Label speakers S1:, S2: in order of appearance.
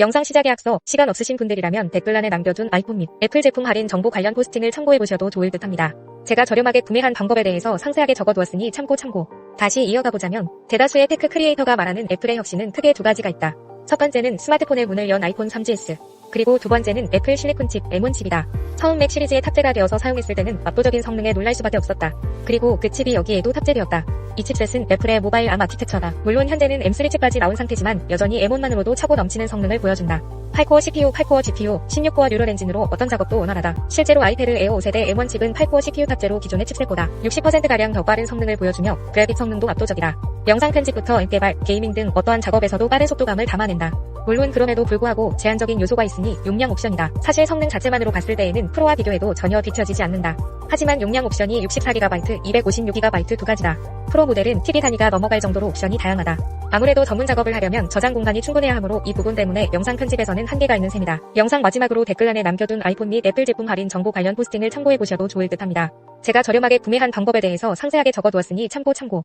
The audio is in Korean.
S1: 영상 시작에 앞서 시간 없으신 분들이라면 댓글란에 남겨둔 아이폰 및 애플 제품 할인 정보 관련 포스팅을 참고해보셔도 좋을 듯합니다. 제가 저렴하게 구매한 방법에 대해서 상세하게 적어두었으니 참고 참고. 다시 이어가 보자면 대다수의 테크 크리에이터가 말하는 애플의 혁신은 크게 두 가지가 있다. 첫 번째는 스마트폰의 문을 연 아이폰 3GS. 그리고 두 번째는 애플 실리콘 칩 M1 칩이다. 처음 맥 시리즈에 탑재가 되어서 사용했을 때는 압도적인 성능에 놀랄 수밖에 없었다. 그리고 그 칩이 여기에도 탑재되었다. 이 칩셋은 애플의 모바일 암 아키텍처다. 물론 현재는 M3 칩까지 나온 상태지만 여전히 M1만으로도 차고 넘치는 성능을 보여준다. 8코어 CPU, 8코어 GPU, 16코어 뉴럴 엔진으로 어떤 작업도 원활하다. 실제로 아이패드 에어 5세대 M1 칩은 8코어 CPU 탑재로 기존의 칩셋보다 60%가량 더 빠른 성능을 보여주며 그래픽 성능도 압도적이다. 영상 편집부터 앱 개발, 게이밍 등 어떠한 작업에서도 빠른 속도감을 담아낸다. 물론 그럼에도 불구하고 제한적인 요소가 있으니 용량 옵션이다. 사실 성능 자체만으로 봤을 때에는 프로와 비교해도 전혀 뒤처지지 않는다. 하지만 용량 옵션이 64GB, 256GB 두 가지다. 프로 모델은 TV 단위가 넘어갈 정도로 옵션이 다양하다. 아무래도 전문 작업을 하려면 저장 공간이 충분해야 하므로 이 부분 때문에 영상 편집에서는 한계가 있는 셈이다. 영상 마지막으로 댓글란에 남겨둔 아이폰 및 애플 제품 할인 정보 관련 포스팅을 참고해 보셔도 좋을 듯합니다. 제가 저렴하게 구매한 방법에 대해서 상세하게 적어두었으니 참고 참고.